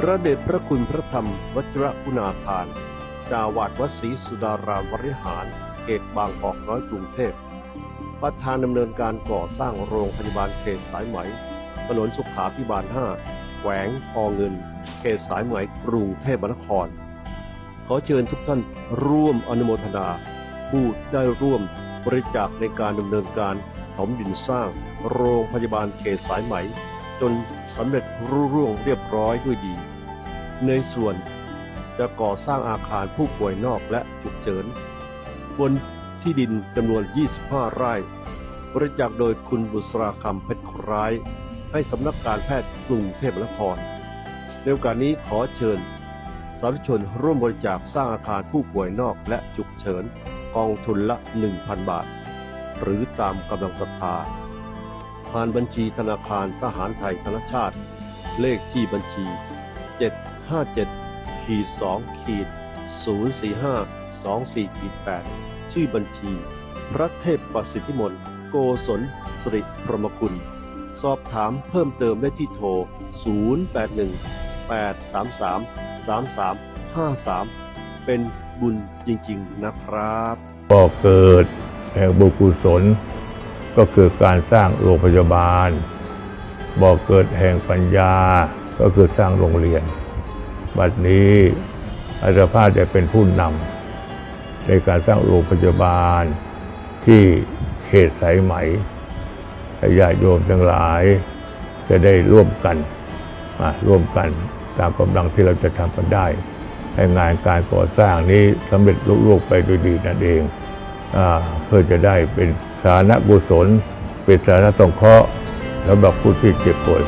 พระเดชพระคุณพระธรรมวชิระคุณาทานจาวาดวัดศรีสุดารามวริหารเขตบางกอกน้อยกรุงเทพประธานดำเนินการก่อสร้างโรงพยาบาลเขตสายไหม ถนนสุขาพิบาล 5 แขวงพอเงิน เขตสายไหมกรุงเทพมหานคร ขอเชิญทุกท่านร่วมอนุโมทนา ผู้ได้ร่วมบริจาคในการดำเนินการถมดินสร้างโรงพยาบาลเขตสายไหม จน สำเร็จรุ่ร่วงเรียบร้อยด้วยดี ในส่วนจะก่อสร้างอาคารผู้ป่วยนอกและฉุกเฉิน บนที่ดินจำนวน 25 ไร่ บริจาคโดยคุณบุษราคำเพชรร้าย ให้สำนักการแพทย์กรุงเทพมหานครในโอกาสนี้ขอเชิญ สาธุชนร่วมบริจาคสร้างอาคารผู้ป่วยนอกและฉุกเฉินกองทุนละ 1,000 บาท หรือตามกำลังศรัทธา ผ่านบัญชีธนาคารทหารไทยธนชาติ เลขที่บัญชี 757ขีด2ขีด045 24ขีด8ชื่อบัญชี พระเทพประสิทธิมนโกศลสริพรมกุลสอบถามเพิ่มเติมได้ที่โทร 081 833 3353 เป็นบุญจริง ๆ นะครับ ก็เกิดแห่งบุญกุศล ก็คือการสร้างโรงพยาบาลบ่อเกิดแห่งปัญญาก็คือสร้างโรงเรียน บัดนี้อาจารย์ภาจะเป็นผู้นำในการสร้างโรงพยาบาลที่เขตสายไหมญาติโยมทั้งหลาย จะได้ร่วมกันร่วมกันตามกำลังที่เราจะทำกันได้ให้งานการก่อสร้างนี้สำเร็จลุล่วงไปด้วยดีนั่นเองอเพื่อจะได้เป็นสารณกุศลเป็นสารสงเคราะห์สำหรับผู้ที่เจ็บป่วย